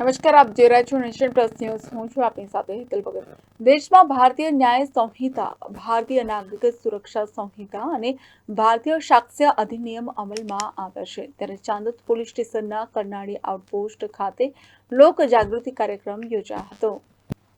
નમસ્કાર, આપ જોઈ રહ્યા છો નેશન પ્લસ ન્યૂઝ. હું છું આપની સાથે હેતલ ભગત. દેશમાં ભારતીય ન્યાય સંહિતા, ભારતીય નાગરિક સુરક્ષા સંહિતા અને ભારતીય સાક્ષ્ય અધિનિયમ અમલમાં આવ્યા છે. ત્યારે ચાંદોદ પોલીસ સ્ટેશનના કરનાળી આઉટપોસ્ટ ખાતે લોક જાગૃતિ કાર્યક્રમ યોજાયો હતો.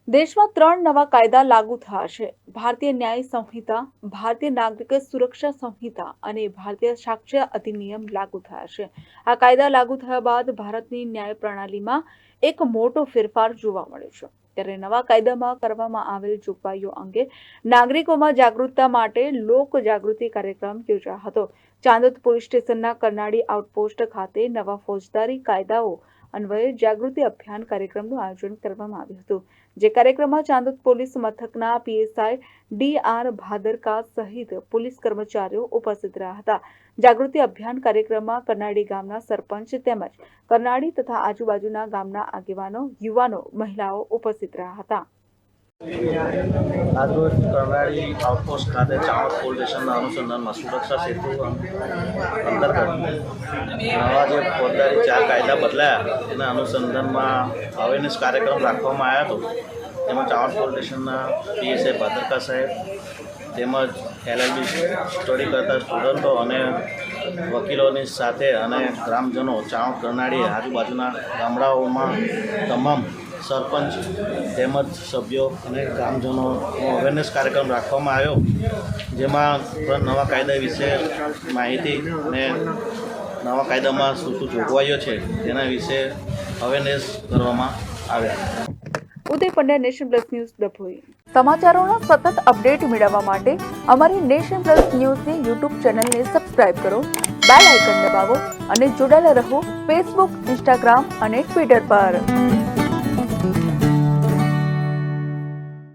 દેશમાં ત્રણ નવા કાયદા લાગુ થયા છે. ભારતીય ન્યાય સંહિતા, ભારતીય નાગરિક સુરક્ષા સંહિતા અને ભારતીય સાક્ષ્ય અધિનિયમ લાગુ થયા છે. આ કાયદા લાગુ થયા બાદ ભારતની ન્યાય પ્રણાલીમાં એક મોટો ફેરફાર જોવા મળ્યો છે. ત્યારે નવા કાયદામાં કરવામાં આવેલ જોગવાઈઓ અંગે નાગરિકોમાં જાગૃતતા માટે લોક જાગૃતિ કાર્યક્રમ યોજાયો હતો. ચાંદોદ પોલીસ સ્ટેશનના કરનાળી આઉટપોસ્ટ ખાતે નવા ફોજદારી કાયદાઓ અન્વયે જાગૃતિ અભિયાન કાર્યક્રમનું આયોજન કરવામાં આવ્યું હતું. જે કાર્યક્રમમાં ચાંદોદ પોલીસ મથકના પીએસઆઈ ડી આર ભાદરકા સહિત પોલીસ કર્મચારીઓ ઉપસ્થિત રહ્યા હતા. જાગૃતિ અભિયાન કાર્યક્રમમાં કરનાળી ગામના સરપંચ તેમજ કરનાળી તથા આજુબાજુના ગામના આગેવાનો, યુવાનો, મહિલાઓ ઉપસ્થિત રહ્યા હતા. આજરોજ કરનાળી આઉટપોસ્ટ ખાતે ચાવડ પોલીસ સ્ટેશનના અનુસંધાનમાં સુરક્ષા સેતુ અંતર્ગત નવા જે ફોજદારી ચાર કાયદા બદલાયા, એના અનુસંધાનમાં અવેરનેસ કાર્યક્રમ રાખવામાં આવ્યો હતો. તેમાં ચાવડ પોલીસ સ્ટેશનના પીએસઆઈ ભાદરકા સાહેબ તેમજ એલએલબી સ્ટડી કરતા સ્ટુડન્ટો અને વકીલોની સાથે અને ગ્રામજનો ચાવડ કરનાળી આજુબાજુના ગામડાઓમાં તમામ સરપંચ તેમજ સભ્યો અને ગ્રામજનો અવેરનેસ કાર્યક્રમ રાખવામાં આવ્યો, જેમાં નવા કાયદા વિશે માહિતી અને નવા કાયદામાં શું શું જોગવાઈઓ છે, તેના વિશે અવેરનેસ કરવામાં આવ્યા. Uday Pandya Nation Plus News Dabhoi. સમાચારોના સતત અપડેટ મેળવવા માટે અમારી નેશન પ્લસ ન્યૂઝની યુટ્યુબ ચેનલને સબસ્ક્રાઇબ કરો, બેલ આઇકન દબાવો અને જોડાયેલા રહો ફેસબુક, ઇન્સ્ટાગ્રામ અને ટ્વિટર પર.